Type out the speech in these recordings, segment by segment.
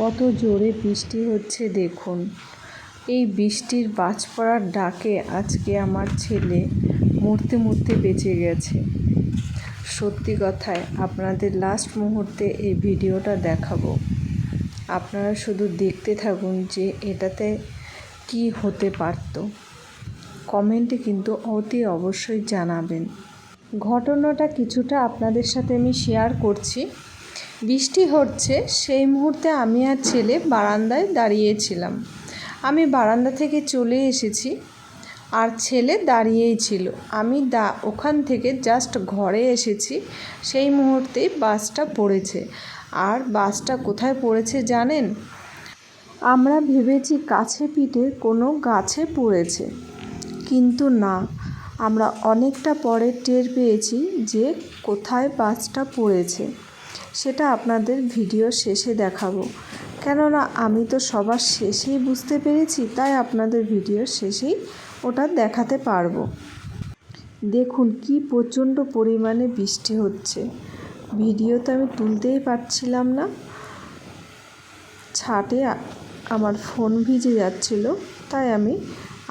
কত জোরে বৃষ্টি হচ্ছে দেখুন। এই বৃষ্টির বাজ পড়ার ডাকে আজকে আমার ছেলে মরতে মরতে বেঁচে গেছে। সত্যি কথায় আপনাদের লাস্ট মুহূর্তে এই ভিডিওটা দেখাবো। আপনারা শুধু দেখতে থাকুন যে এটাতে কি হতে পারত। কমেন্টে কিন্তু অতি অবশ্যই জানাবেন। ঘটনাটা কিছুটা আপনাদের সাথে আমি শেয়ার করছি। বৃষ্টি হচ্ছে, সেই মুহূর্তে আমি আর ছেলে বারান্দায় দাঁড়িয়েছিলাম। আমি বারান্দা থেকে চলে এসেছি, আর ছেলে দাঁড়িয়েই ছিল। আমি দা, ওখান থেকে জাস্ট ঘরে এসেছি, সেই মুহূর্তেই বাসটা পড়েছে। আর বাসটা কোথায় পড়েছে জানেন? আমরা ভেবেছি কাছে পিঠে কোনো গাছে পড়েছে। কিন্তু না, আমরা অনেকটা পরে টের পেয়েছি যে কোথায় বাসটা পড়েছে। সেটা আপনাদের ভিডিও শেষে দেখাবো। কেননা আমি তো সবার শেষেই বুঝতে পেরেছি, তাই আপনাদের ভিডিও শেষেই ওটা দেখাতে পারব। দেখুন কি প্রচণ্ড পরিমাণে বৃষ্টি হচ্ছে। ভিডিও তো আমি তুলতেই পারছিলাম না। ছাটে আমার ফোন ভিজে যাচ্ছিল, তাই আমি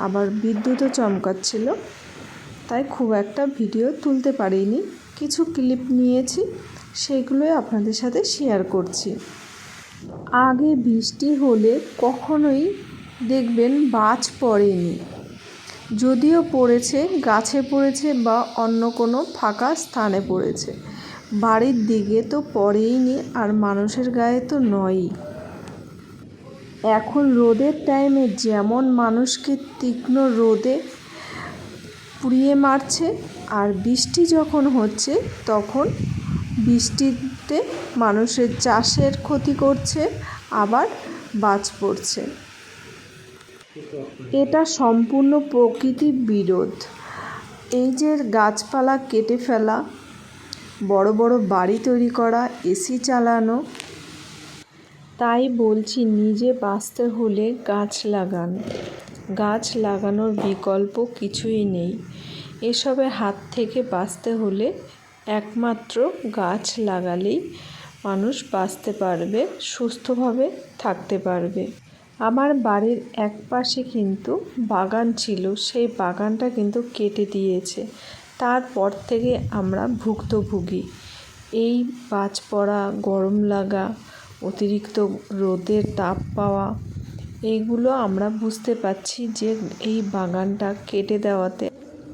আবার বিদ্যুৎও চমকাচ্ছিল। তাই খুব একটা ভিডিও তুলতে পারিনি। কিছু ক্লিপ নিয়েছি। সেইগুলোই আপনাদের সাথে শেয়ার করছি। আগে বৃষ্টি হলে কখনোই দেখবেন বাজ পড়েনি। যদিও পড়েছে, গাছে পড়েছে বা অন্য কোনো ফাঁকা স্থানে পড়েছে। বাড়ির দিকে তো পড়েইনি আর মানুষের গায়ে তো নয়ই। এখন রোদের টাইমে যেমন মানুষকে তীক্ষ্ণ রোদে পুড়িয়ে মারছে আর বৃষ্টি যখন হচ্ছে, তখন বৃষ্টিতে মানুষের চাষের ক্ষতি করছে, আবার বাজ পড়ছে। এটা সম্পূর্ণ প্রকৃতির বিরোধ। এই যে গাছপালা কেটে ফেলা, বড় বড় বাড়ি তৈরি করা, এসি চালানো, তাই বলছি নিজে বাঁচতে হলে গাছ লাগান। গাছ লাগানোর বিকল্প কিছুই নেই। এসবের হাত থেকে বাঁচতে হলে একমাত্র গাছ লাগালেই মানুষ বাঁচতে পারবে, সুস্থভাবে থাকতে পারবে। আমার বাড়ির এক পাশে কিন্তু বাগান ছিল, সেই বাগানটা কিন্তু কেটে দিয়েছে। তারপর থেকে আমরা ভুক্তভোগী। এই বাজ পড়া গরম লাগা, অতিরিক্ত রোদের তাপ পাওয়া এইগুলো আমরা বুঝতে পারছি যে এই বাগানটা কেটে দেওয়াতে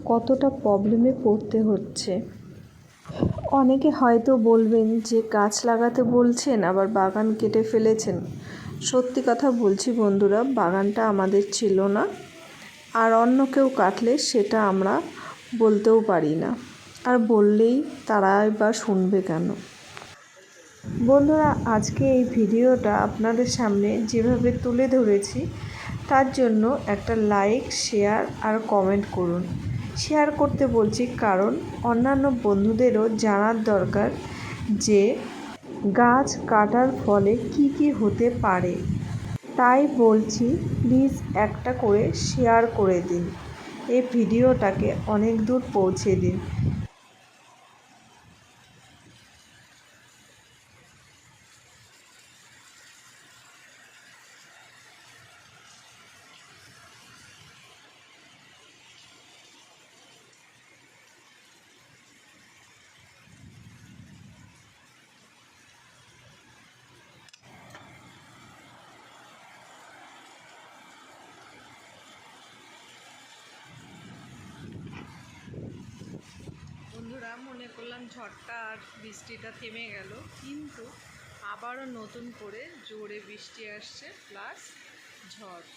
কতটা প্রবলেমে পড়তে হচ্ছে। অনেকে হয়তো বলবেন যে গাছ লাগাতে বলছেন, আবার বাগান কেটে ফেলেছেন। সত্যি কথা বলছি বন্ধুরা, বাগানটা আমাদের ছিল না। আর অন্য কেউ কাটলে সেটা আমরা বলতেও পারি না। আর বললেই তারা বা শুনবে কেন? বন্ধুরা, আজকে এই ভিডিওটা আপনাদের সামনে যেভাবে তুলে ধরেছি, তার জন্য একটা লাইক, শেয়ার আর কমেন্ট করুন। শেয়ার করতে বলছি কারণ অন্যান্য বন্ধুদেরও জানার দরকার যে গাছ কাটার ফলে কি কি হতে পারে। তাই বলছি প্লিজ একটা করে শেয়ার করে দিন। এই ভিডিওটাকে অনেক দূর পৌঁছে দিন। বন্ধুরা, মনে করলাম ঝড়টা আর বৃষ্টিটা থেমে গেল, কিন্তু আবারও নতুন করে জোরে বৃষ্টি আসছে প্লাস ঝড়।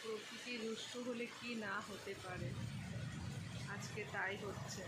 প্রকৃতি রুষ্ট হলে কি না হতে পারে? আজকে তাই হচ্ছে।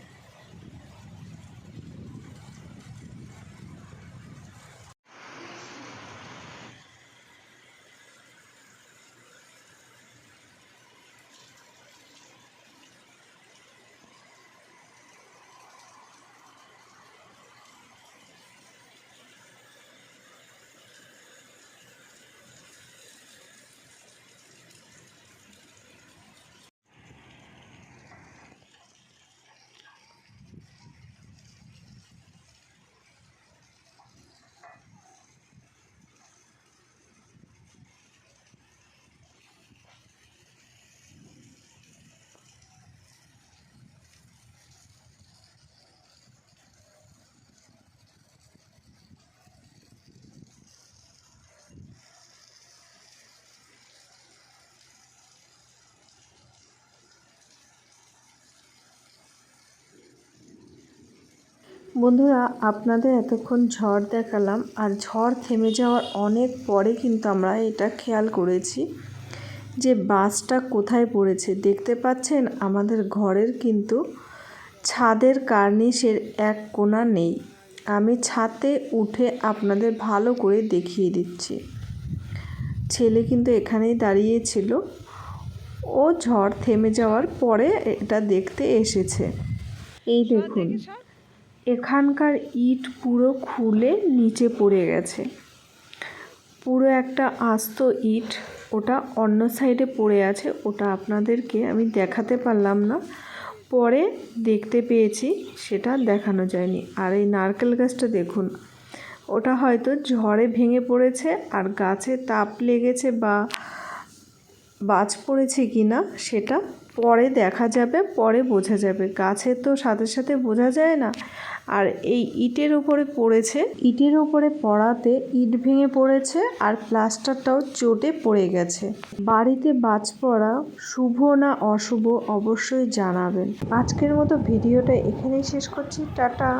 বন্ধুরা, আপনাদের এতক্ষণ ঝড় দেখালাম আর ঝড় থেমে যাওয়ার অনেক পরে কিন্তু আমরা এটা খেয়াল করেছি যে বাসটা কোথায় পড়েছে। দেখতে পাচ্ছেন, আমাদের ঘরের কিন্তু ছাদের কার্নিশের এক কোণা নেই। আমি ছাদে উঠে আপনাদের ভালো করে দেখিয়ে দিচ্ছি। ছেলে কিন্তু এখানেই দাঁড়িয়েছিল ও ঝড় থেমে যাওয়ার পরে এটা দেখতে এসেছে। এই দেখুন। এখানকার ইট পুরো খুলে নিচে পড়ে গেছে। পুরো একটা আস্ত ইট, ওটা অন্য সাইডে পড়ে আছে, ওটা আপনাদেরকে আমি দেখাতে পারলাম না। পরে দেখতে পেয়েছি, সেটা দেখানো যায়নি। আর এই নারকেল গাছটা দেখুন, ওটা হয়তো ঝড়ে ভেঙে পড়েছে, আর গাছে তাপ লেগেছে বা বাজ পড়েছে কি না সেটা পরে দেখা যাবে, পরে বোঝা যাবে। গাছে তো সাথে সাথে বোঝা যায় না। আর এই ইটের উপরে পড়েছে, ইটের উপরে পড়াতে ইট ভেঙে পড়েছে আর প্লাস্টারটাও চোটে পড়ে গেছে। বাড়িতে বাজ পড়া শুভ না অশুভ অবশ্যই জানাবেন। আজকের মতো ভিডিওটা এখানেই শেষ করছি। টাটা।